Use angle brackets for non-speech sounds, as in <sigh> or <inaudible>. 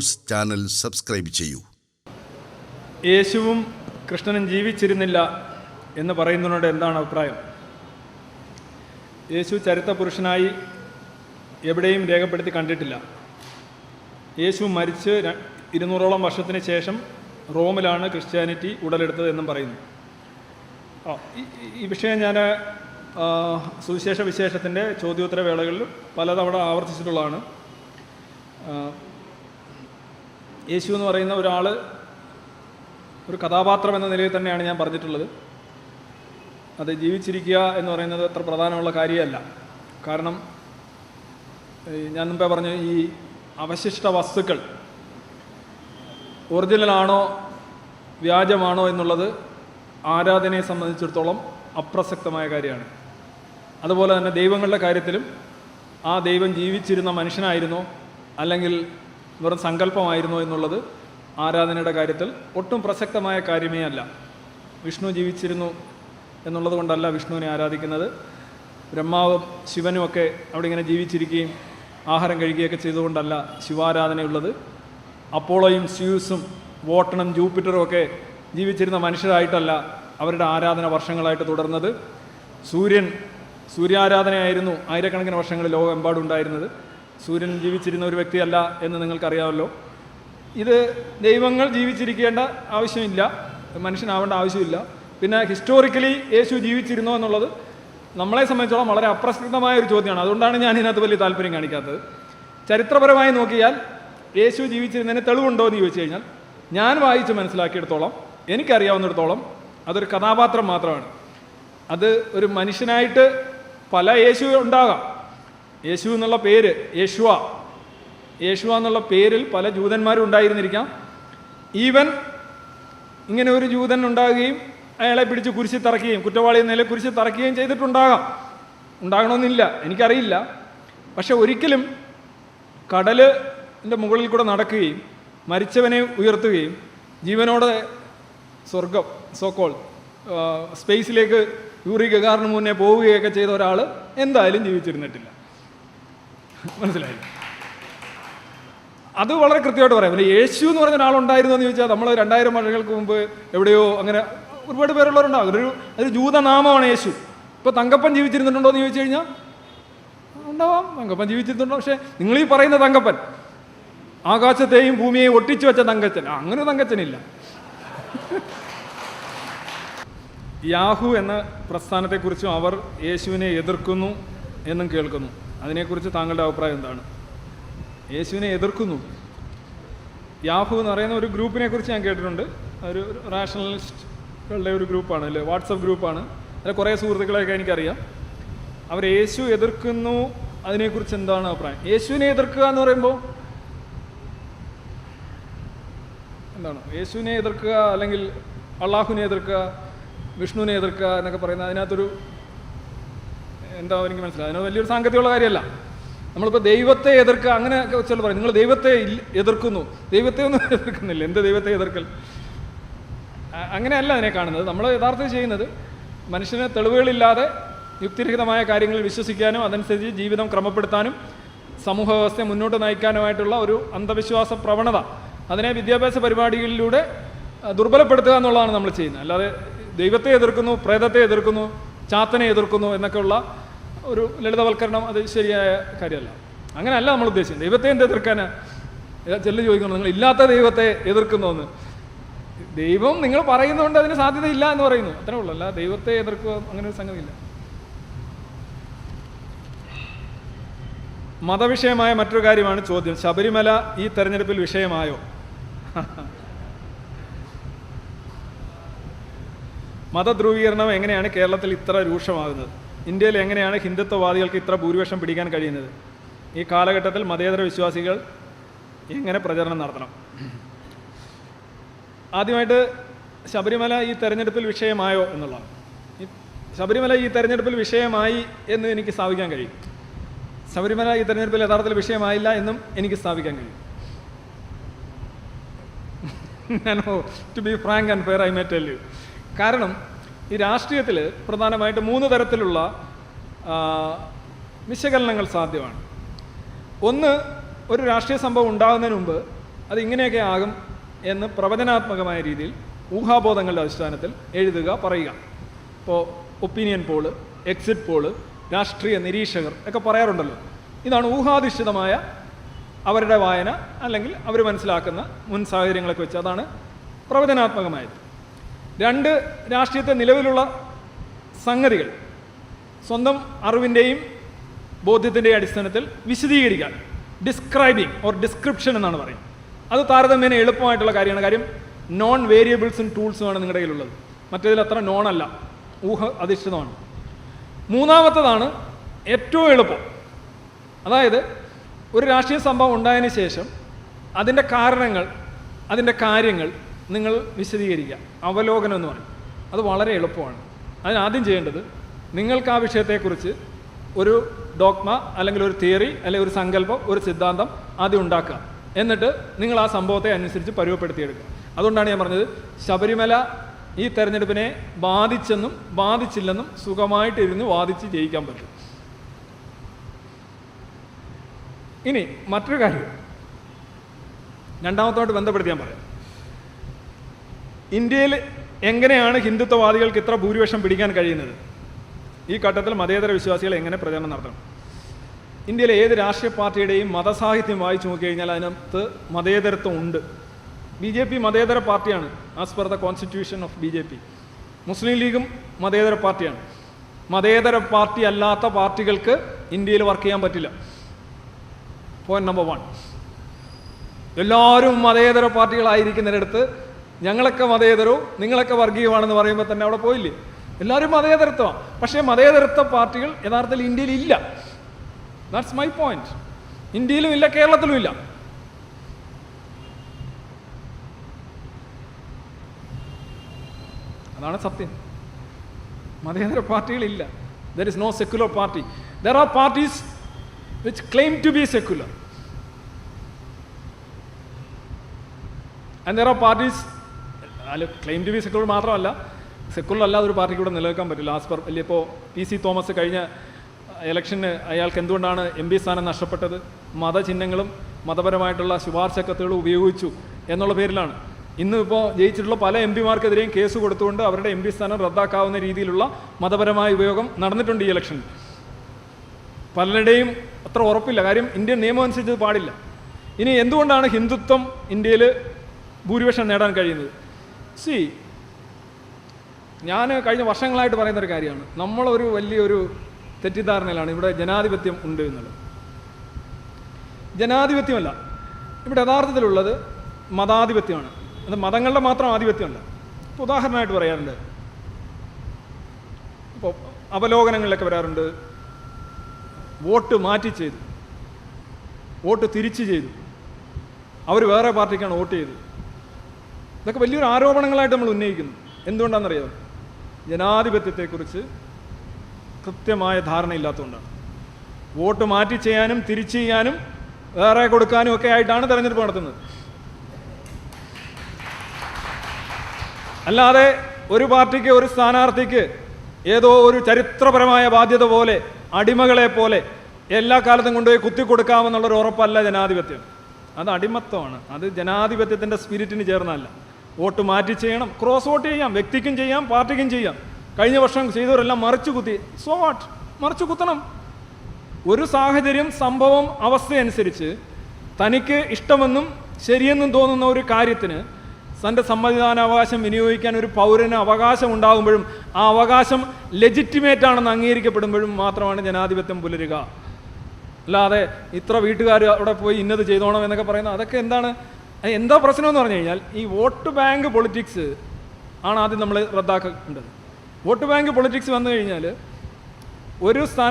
Channel subscribe ചെയ്യൂ. യേശുവും കൃഷ്ണനും ജീവിച്ചിരുന്നില്ല എന്ന് പറയുന്നതിനോട് എന്താണ് അഭിപ്രായം? യേശു ചരിത്ര പുരുഷനായി എവിടെയും രേഖപ്പെടുത്തി കണ്ടിട്ടില്ല. യേശു മരിച്ച് ഇരുന്നൂറോളം വർഷത്തിന് ശേഷം റോമിലാണ് ക്രിസ്ത്യാനിറ്റി ഉടലെടുത്തത് എന്നും പറയുന്നു. ഈ- വിഷയം ഞാൻ സുവിശേഷ വിശേഷത്തിന്റെ ചോദ്യോത്തര വേളകളിൽ പലതവണ ആവർത്തിച്ചിട്ടുള്ളതാണ്. യേശു എന്ന് പറയുന്ന ഒരാൾ ഒരു കഥാപാത്രം എന്ന നിലയിൽ തന്നെയാണ് ഞാൻ പറഞ്ഞിട്ടുള്ളത്. അത് ജീവിച്ചിരിക്കുക എന്ന് പറയുന്നത് അത്ര പ്രധാനമുള്ള കാര്യമല്ല. കാരണം ഞാൻ മുമ്പേ പറഞ്ഞു ഈ അവശിഷ്ട വസ്തുക്കൾ ഒറിജിനലാണോ വ്യാജമാണോ എന്നുള്ളത് ആരാധനയെ സംബന്ധിച്ചിടത്തോളം അപ്രസക്തമായ കാര്യമാണ്. അതുപോലെ തന്നെ ദൈവങ്ങളുടെ കാര്യത്തിലും ആ ദൈവം ജീവിച്ചിരുന്ന മനുഷ്യനായിരുന്നോ അല്ലെങ്കിൽ വെറും സങ്കല്പമായിരുന്നു എന്നുള്ളത് ആരാധനയുടെ കാര്യത്തിൽ ഒട്ടും പ്രസക്തമായ കാര്യമേ അല്ല. വിഷ്ണു ജീവിച്ചിരുന്നു എന്നുള്ളത് കൊണ്ടല്ല വിഷ്ണുവിനെ ആരാധിക്കുന്നത്. ബ്രഹ്മാവും ശിവനും ഒക്കെ അവിടെ ഇങ്ങനെ ജീവിച്ചിരിക്കുകയും ആഹാരം കഴിക്കുകയൊക്കെ ചെയ്തുകൊണ്ടല്ല ശിവാരാധനയുള്ളത്. അപ്പോളോയും സ്യൂസും വോട്ടണും ജൂപ്പിറ്ററും ഒക്കെ ജീവിച്ചിരുന്ന മനുഷ്യരായിട്ടല്ല അവരുടെ ആരാധന വർഷങ്ങളായിട്ട് തുടർന്നത്. സൂര്യൻ സൂര്യാരാധനയായിരുന്നു ആയിരക്കണക്കിന് വർഷങ്ങളിൽ ലോകമെമ്പാടും ഉണ്ടായിരുന്നത്. സൂര്യൻ ജീവിച്ചിരുന്ന ഒരു വ്യക്തിയല്ല എന്ന് നിങ്ങൾക്കറിയാമല്ലോ. ഇത് ദൈവങ്ങൾ ജീവിച്ചിരിക്കേണ്ട ആവശ്യമില്ല. മനുഷ്യനാവേണ്ട ആവശ്യമില്ല. പിന്നെ ഹിസ്റ്റോറിക്കലി യേശു ജീവിച്ചിരുന്നോ എന്നുള്ളത് നമ്മളെ സംബന്ധിച്ചോളം വളരെ അപ്രസക്തമായ ഒരു ചോദ്യമാണ്. അതുകൊണ്ടാണ് ഞാൻ ഇതിനകത്ത് വലിയ താല്പര്യം കാണിക്കാത്തത്. ചരിത്രപരമായി നോക്കിയാൽ യേശു ജീവിച്ചിരുന്നതിന് തെളിവുണ്ടോ എന്ന് ചോദിച്ചു കഴിഞ്ഞാൽ ഞാൻ വായിച്ച് മനസ്സിലാക്കിയെടുത്തോളം എനിക്കറിയാവുന്നിടത്തോളം അതൊരു കഥാപാത്രം മാത്രമാണ്. അത് ഒരു മനുഷ്യനായിട്ട് പല യേശു ഉണ്ടാകാം. യേശു എന്നുള്ള പേര് യേശുവ. യേശുവ എന്നുള്ള പേരിൽ പല ജൂതന്മാരും ഉണ്ടായിരുന്നിരിക്കാം. ഈവൻ ഇങ്ങനെ ഒരു ജൂതൻ ഉണ്ടാകുകയും അയാളെ പിടിച്ച് കുരിശി തറക്കുകയും കുറ്റവാളി എന്ന നിലയിൽ കുരിശി തറക്കുകയും ചെയ്തിട്ടുണ്ടാകാം. ഉണ്ടാകണമെന്നില്ല എനിക്കറിയില്ല. പക്ഷെ ഒരിക്കലും കടലിന്റെ മുകളിൽ കൂടെ നടക്കുകയും മരിച്ചവനെ ഉയർത്തുകയും ജീവനോടെ സ്വർഗം സോക്കോൾ സ്പേസിലേക്ക് യൂറി ഗഗാറിന് മുന്നേ പോവുകയൊക്കെ ചെയ്ത ഒരാൾ എന്തായാലും ജീവിച്ചിരുന്നിട്ടില്ല. മനസ്സിലായി അത് വളരെ കൃത്യമായിട്ട് പറയാം. പിന്നെ യേശു എന്ന് പറഞ്ഞ ഒരാളുണ്ടായിരുന്നു എന്ന് ചോദിച്ചാൽ നമ്മൾ രണ്ടായിരം വർഷങ്ങൾക്ക് മുമ്പ് എവിടെയോ അങ്ങനെ ഒരുപാട് പേരുള്ളവരുണ്ടാകും ഒരു അതൊരു ജൂതനാമമാണ് യേശു. ഇപ്പോൾ തങ്കപ്പൻ ജീവിച്ചിരുന്നിട്ടുണ്ടോ എന്ന് ചോദിച്ചു കഴിഞ്ഞാൽ ഉണ്ടാവാം. തങ്കപ്പൻ ജീവിച്ചിരുന്നുണ്ടോ പക്ഷേ നിങ്ങൾ ഈ പറയുന്ന തങ്കപ്പൻ ആകാശത്തെയും ഭൂമിയെയും ഒട്ടിച്ചു വെച്ച തങ്കച്ചൻ. അങ്ങനെ തങ്കച്ചനില്ല. യാഹു എന്ന പ്രസ്ഥാനത്തെക്കുറിച്ചും അവർ യേശുവിനെ എതിർക്കുന്നു എന്നും കേൾക്കുന്നു. അതിനെക്കുറിച്ച് താങ്കളുടെ അഭിപ്രായം എന്താണ്? യേശുവിനെ എതിർക്കുന്നു. യാഹു എന്ന് പറയുന്ന ഒരു ഗ്രൂപ്പിനെ കുറിച്ച് ഞാൻ കേട്ടിട്ടുണ്ട്. ഒരു റാഷണലിസ്റ്റുകളുടെ ഒരു ഗ്രൂപ്പാണ് അല്ലേ? വാട്സപ്പ് ഗ്രൂപ്പാണ്. അല്ല കുറേ സുഹൃത്തുക്കളെയൊക്കെ എനിക്കറിയാം. അവർ യേശു എതിർക്കുന്നു അതിനെക്കുറിച്ച് എന്താണ് അഭിപ്രായം? യേശുവിനെ എതിർക്കുക എന്ന് പറയുമ്പോൾ എന്താണ്? യേശുവിനെ എതിർക്കുക അല്ലെങ്കിൽ അള്ളാഹുവിനെ എതിർക്കുക വിഷ്ണുവിനെ എതിർക്കുക എന്നൊക്കെ പറയുന്നത് അതിനകത്തൊരു എന്താ എനിക്ക് മനസ്സിലായി. അതിന് വലിയൊരു സാങ്കത്യമുള്ള കാര്യമല്ല. നമ്മളിപ്പോൾ ദൈവത്തെ എതിർക്കുക അങ്ങനെ ചില പറയും. നിങ്ങൾ ദൈവത്തെ എതിർക്കുന്നു. ദൈവത്തെ ഒന്നും <laughs> എതിർക്കുന്നില്ല. എന്ത് ദൈവത്തെ എതിർക്കൽ? അങ്ങനെയല്ല അതിനെ കാണുന്നത്. നമ്മൾ യഥാർത്ഥത്തിൽ ചെയ്യുന്നത് മനുഷ്യന് തെളിവുകളില്ലാതെ യുക്തിരഹിതമായ കാര്യങ്ങളിൽ വിശ്വസിക്കാനും അതനുസരിച്ച് ജീവിതം ക്രമപ്പെടുത്താനും സമൂഹ വ്യവസ്ഥയെ മുന്നോട്ട് നയിക്കാനുമായിട്ടുള്ള ഒരു അന്ധവിശ്വാസ പ്രവണത അതിനെ വിദ്യാഭ്യാസ പരിപാടികളിലൂടെ ദുർബലപ്പെടുത്തുക എന്നുള്ളതാണ് നമ്മൾ ചെയ്യുന്നത്. അല്ലാതെ ദൈവത്തെ എതിർക്കുന്നു പ്രേതത്തെ എതിർക്കുന്നു ചാത്തനെ എതിർക്കുന്നു എന്നൊക്കെയുള്ള ഒരു ലളിതവൽക്കരണം അത് ശരിയായ കാര്യമല്ല. അങ്ങനെയല്ല നമ്മൾ ഉദ്ദേശിക്കുന്നത് ദൈവത്തെ എന്ത് എതിർക്കാൻ ചെല്ലു ചോദിക്കുന്നു. നിങ്ങൾ ഇല്ലാത്ത ദൈവത്തെ എതിർക്കുന്നു എന്ന്. ദൈവം നിങ്ങൾ പറയുന്നതുകൊണ്ട് അതിന് സാധ്യതയില്ല എന്ന് പറയുന്നു. അത്രേ ഉള്ളൂ. അല്ല ദൈവത്തെ എതിർക്കുക അങ്ങനെ ഒരു സംഗതിയില്ല. മതവിഷയമായ മറ്റൊരു കാര്യമാണ് ചോദ്യം. ശബരിമല ഈ തെരഞ്ഞെടുപ്പിൽ വിഷയമായോ? മതധ്രുവീകരണം എങ്ങനെയാണ് കേരളത്തിൽ ഇത്ര രൂക്ഷമാകുന്നത്? ഇന്ത്യയിൽ എങ്ങനെയാണ് ഹിന്ദുത്വവാദികൾക്ക് ഇത്ര ഭൂരിപക്ഷം പിടിക്കാൻ കഴിയുന്നത്? ഈ കാലഘട്ടത്തിൽ മതേതര വിശ്വാസികൾ എങ്ങനെ പ്രചരണം നടത്തണം? ആദ്യമായിട്ട് ശബരിമല ഈ തെരഞ്ഞെടുപ്പിൽ വിഷയമായോ എന്നുള്ളതാണ്. ശബരിമല ഈ തെരഞ്ഞെടുപ്പിൽ വിഷയമായി എന്ന് എനിക്ക് സ്ഥാപിക്കാൻ കഴിയും. ശബരിമല ഈ തെരഞ്ഞെടുപ്പിൽ യഥാർത്ഥത്തിൽ വിഷയമായില്ല എന്നും എനിക്ക് സ്ഥാപിക്കാൻ കഴിയും. <laughs> ഞാൻ to be frank and fair I may tell you കാരണം ഈ രാഷ്ട്രീയത്തിൽ പ്രധാനമായിട്ട് മൂന്ന് തരത്തിലുള്ള വിശകലനങ്ങൾ സാധ്യമാണ്. ഒന്ന് ഒരു രാഷ്ട്രീയ സംഭവം ഉണ്ടാകുന്നതിന് മുമ്പ് അത് ഇങ്ങനെയൊക്കെ ആകും എന്ന് പ്രവചനാത്മകമായ രീതിയിൽ ഊഹാബോധങ്ങളുടെ അടിസ്ഥാനത്തിൽ എഴുതുക പറയുക. ഇപ്പോൾ ഒപ്പീനിയൻ പോൾ എക്സിറ്റ് പോൾ രാഷ്ട്രീയ നിരീക്ഷകർ ഒക്കെ പറയാറുണ്ടല്ലോ. ഇതാണ് ഊഹാധിഷ്ഠിതമായ അവരുടെ വായന അല്ലെങ്കിൽ അവർ മനസ്സിലാക്കുന്ന മുൻ സാഹചര്യങ്ങളൊക്കെ വെച്ച് അതാണ് പ്രവചനാത്മകമായത്. രണ്ട് രാഷ്ട്രീയത്തെ നിലവിലുള്ള സംഗതികൾ സ്വന്തം അറിവിന്റെയും ബോധ്യത്തിന്റെയും അടിസ്ഥാനത്തിൽ വിശദീകരിക്കാൻ ഡിസ്ക്രൈബിങ് ഓർ ഡിസ്ക്രിപ്ഷൻ എന്നാണ് പറയുന്നത്. അത് താരതമ്യേന എളുപ്പമായിട്ടുള്ള കാര്യമാണ്. കാര്യം നോൺ വേരിയബിൾസും ടൂൾസുമാണ് നിങ്ങളുടെ കയ്യിലുള്ളത്. മറ്റേതിൽ അത്ര നോൺ അല്ല. ഊഹ അധിഷ്ഠിതമാണ്. മൂന്നാമത്തതാണ് ഏറ്റവും എളുപ്പം. അതായത് ഒരു രാഷ്ട്രീയ സംഭവം ഉണ്ടായതിനു ശേഷം അതിന്റെ കാരണങ്ങൾ അതിന്റെ കാര്യങ്ങൾ നിങ്ങൾ വിശദീകരിക്കുക. അവലോകനം എന്ന് പറയും. അത് വളരെ എളുപ്പമാണ്. അതിനാദ്യം ചെയ്യേണ്ടത് നിങ്ങൾക്ക് ആ വിഷയത്തെക്കുറിച്ച് ഒരു ഡോക്മ അല്ലെങ്കിൽ ഒരു തിയറി അല്ലെങ്കിൽ ഒരു സങ്കല്പം ഒരു സിദ്ധാന്തം ആദ്യം ഉണ്ടാക്കുക. എന്നിട്ട് നിങ്ങൾ ആ സംഭവത്തെ അനുസരിച്ച് പരുവപ്പെടുത്തിയെടുക്കുക അതുകൊണ്ടാണ് ഞാൻ പറഞ്ഞത് ശബരിമല ഈ തെരഞ്ഞെടുപ്പിനെ ബാധിച്ചെന്നും ബാധിച്ചില്ലെന്നും സുഖമായിട്ടിരുന്ന് വാദിച്ച് ജയിക്കാൻ പറ്റും. ഇനി മറ്റൊരു കാര്യം. രണ്ടാമത്തോട്ട് ബന്ധപ്പെടുത്തി ഞാൻ പറയാം. ഇന്ത്യയിൽ എങ്ങനെയാണ് ഹിന്ദുത്വവാദികൾക്ക് ഇത്ര ഭൂരിപക്ഷം പിടിക്കാൻ കഴിയുന്നത്? ഈ ഘട്ടത്തിൽ മതേതര വിശ്വാസികൾ എങ്ങനെ പ്രചരണം നടത്തണം? ഇന്ത്യയിലെ ഏത് രാഷ്ട്രീയ പാർട്ടിയുടെയും മതസാഹിത്യം വായിച്ചു നോക്കിക്കഴിഞ്ഞാൽ അതിനകത്ത് മതേതരത്വം ഉണ്ട്. ബി ജെ പി മതേതര പാർട്ടിയാണ് as per the constitution of B J P. മുസ്ലിം ലീഗും മതേതര പാർട്ടിയാണ്. മതേതര പാർട്ടി അല്ലാത്ത പാർട്ടികൾക്ക് ഇന്ത്യയിൽ വർക്ക് ചെയ്യാൻ പറ്റില്ല. പോയിന്റ് നമ്പർ വൺ എല്ലാവരും മതേതര പാർട്ടികളായിരിക്കുന്നിടത്ത് ഞങ്ങളൊക്കെ മതേതരവും നിങ്ങളൊക്കെ വർഗീയമാണെന്ന് പറയുമ്പോൾ തന്നെ അവിടെ പോയില്ലേ? എല്ലാവരും മതേതരത്വമാണ്. പക്ഷേ മതേതരത്വ പാർട്ടികൾ യഥാർത്ഥത്തിൽ ഇന്ത്യയിൽ ഇല്ല. ദാറ്റ്സ് മൈ പോയിന്റ് ഇന്ത്യയിലും ഇല്ല കേരളത്തിലും ഇല്ല. അതാണ് സത്യം. മതേതര പാർട്ടികളില്ല. There is no secular party there are parties which claim to be secular and there are parties അല്ല ക്ലെയിം ടു ബി സെക്യുലർ മാത്രമല്ല സെക്യുലർ അല്ലാതെ ഒരു പാർട്ടിക്ക് ഇവിടെ നിലനിൽക്കാൻ പറ്റില്ല. ആസ് പെർ വലിയ ഇപ്പോൾ പി സി തോമസ് കഴിഞ്ഞ ഇലക്ഷന് അയാൾക്ക് എന്തുകൊണ്ടാണ് എം പി സ്ഥാനം നഷ്ടപ്പെട്ടത്? മതചിഹ്നങ്ങളും മതപരമായിട്ടുള്ള ശുപാർശ കത്തുകളും ഉപയോഗിച്ചു എന്നുള്ള പേരിലാണ്. ഇന്ന് ഇപ്പോൾ ജയിച്ചിട്ടുള്ള പല എം പിമാർക്കെതിരെയും കേസ് കൊടുത്തുകൊണ്ട് അവരുടെ എം പി സ്ഥാനം റദ്ദാക്കാവുന്ന രീതിയിലുള്ള മതപരമായ ഉപയോഗം നടന്നിട്ടുണ്ട് ഈ ഇലക്ഷൻ പലരുടെയും അത്ര ഉറപ്പില്ല. കാര്യം ഇന്ത്യൻ നിയമം അനുസരിച്ച് പാടില്ല. ഇനി എന്തുകൊണ്ടാണ് ഹിന്ദുത്വം ഇന്ത്യയിൽ ഭൂരിപക്ഷം നേടാൻ കഴിയുന്നത്? സി ഞാൻ കഴിഞ്ഞ വർഷങ്ങളായിട്ട് പറയുന്ന ഒരു കാര്യമാണ്. നമ്മളൊരു വലിയൊരു തെറ്റിദ്ധാരണയിലാണ് ഇവിടെ ജനാധിപത്യം ഉണ്ട് എന്നുള്ളത്. ജനാധിപത്യമല്ല ഇവിടെ യഥാർത്ഥത്തിലുള്ളത് മതാധിപത്യമാണ്. അത് മതങ്ങളുടെ മാത്രം ആധിപത്യമല്ല. ഇപ്പോൾ ഉദാഹരണമായിട്ട് പറയാറുണ്ട്. ഇപ്പോൾ അവലോകനങ്ങളിലൊക്കെ വരാറുണ്ട്. വോട്ട് മാറ്റി ചെയ്തു. വോട്ട് തിരിച്ചു ചെയ്തു. അവർ വേറെ പാർട്ടിക്കാണ് വോട്ട് ചെയ്തത്. ഇതൊക്കെ വലിയൊരു ആരോപണങ്ങളായിട്ട് നമ്മൾ ഉന്നയിക്കുന്നു. എന്തുകൊണ്ടാണെന്നറിയോ? ജനാധിപത്യത്തെക്കുറിച്ച് കൃത്യമായ ധാരണയില്ലാത്തതുകൊണ്ടാണ്. വോട്ട് മാറ്റി ചെയ്യാനും തിരിച്ചു ചെയ്യാനും വേറെ കൊടുക്കാനും ഒക്കെ ആയിട്ടാണ് തെരഞ്ഞെടുപ്പ് നടത്തുന്നത്. അല്ലാതെ ഒരു പാർട്ടിക്ക് ഒരു സ്ഥാനാർത്ഥിക്ക് ഏതോ ഒരു ചരിത്രപരമായ ബാധ്യത പോലെ അടിമകളെ പോലെ എല്ലാ കാലത്തും കൊണ്ടുപോയി കുത്തിക്കൊടുക്കാമെന്നുള്ളൊരു ഉറപ്പല്ല ജനാധിപത്യം. അത് അടിമത്വമാണ്. അത് ജനാധിപത്യത്തിന്റെ സ്പിരിറ്റിന് ചേർന്നല്ല വോട്ട് മാറ്റി ചെയ്യണം. ക്രോസ് വോട്ട് ചെയ്യാം. വ്യക്തിക്കും ചെയ്യാം പാർട്ടിക്കും ചെയ്യാം. കഴിഞ്ഞ വർഷം ചെയ്തവരെല്ലാം മറിച്ചു കുത്തി. സോ വാട്ട് മറിച്ചു കുത്തണം. ഒരു സാഹചര്യം സംഭവം അവസ്ഥയനുസരിച്ച് തനിക്ക് ഇഷ്ടമെന്നും ശരിയെന്നും തോന്നുന്ന ഒരു കാര്യത്തിന് തന്റെ സമ്മതിദാനാവകാശം വിനിയോഗിക്കാൻ ഒരു പൗരന് അവകാശം ഉണ്ടാകുമ്പോഴും ആ അവകാശം ലെജിറ്റിമേറ്റ് ആണെന്ന് അംഗീകരിക്കപ്പെടുമ്പോഴും മാത്രമാണ് ജനാധിപത്യം പുലരുക. അല്ലാതെ ഇത്ര വീട്ടുകാർ അവിടെ പോയി ഇന്നത് ചെയ്തോണം എന്നൊക്കെ പറയുന്നത് അതൊക്കെ എന്താണ് എന്താ പ്രശ്നം എന്ന് പറഞ്ഞു കഴിഞ്ഞാൽ ഈ വോട്ട് ബാങ്ക് പൊളിറ്റിക്സ് ആണ് ആദ്യം നമ്മൾ റദ്ദാക്കേണ്ടത്. വോട്ട് ബാങ്ക് പൊളിറ്റിക്സ് വന്നു കഴിഞ്ഞാൽ ഒരു സ്ഥാനം